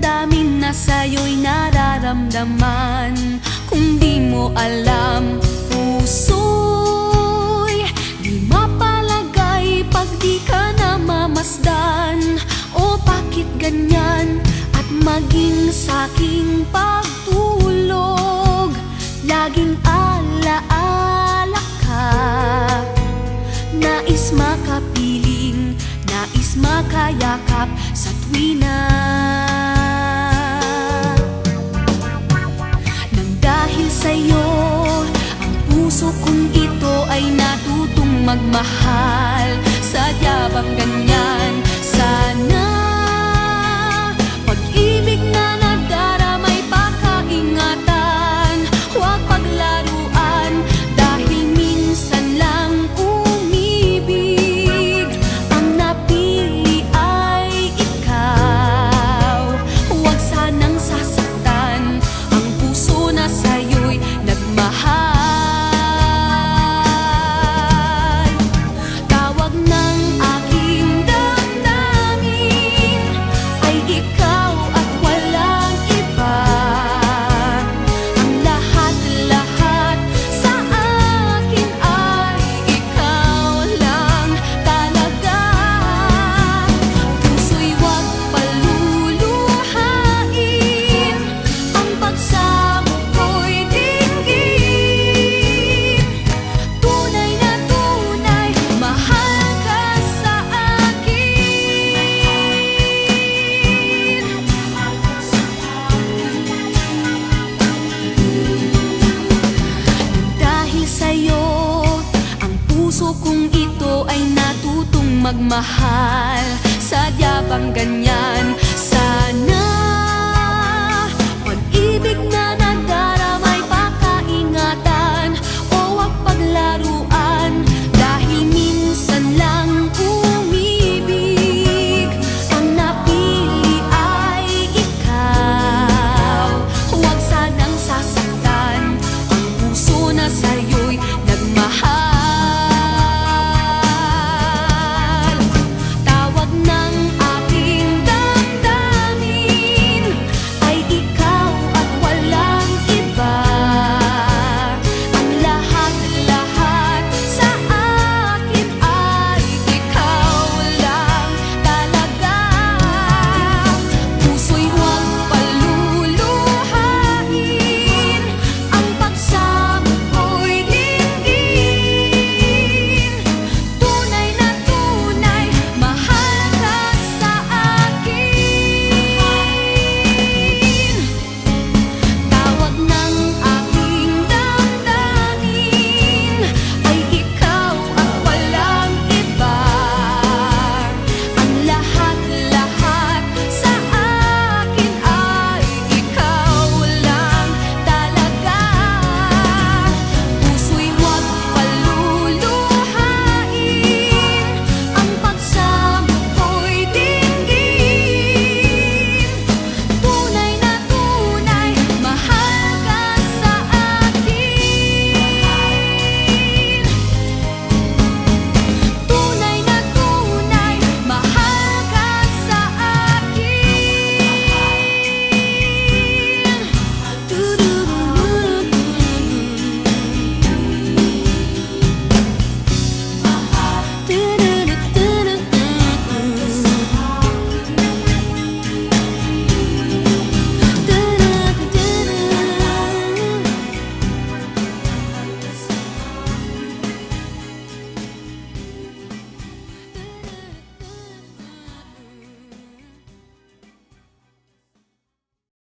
damdamin na sa'yo'y nararamdaman. Kung di mo alam, puso'y Di mapalagay pag di ka na mamasdan O bakit ganyan at maging sa'king pagtulog? Laging alaala ka. Nais makapiling, nais makayakap sa tuwi na magmahal Sadya bang ganyan? Sana magmahal Sadya bang ganyan? Sana pag-ibig na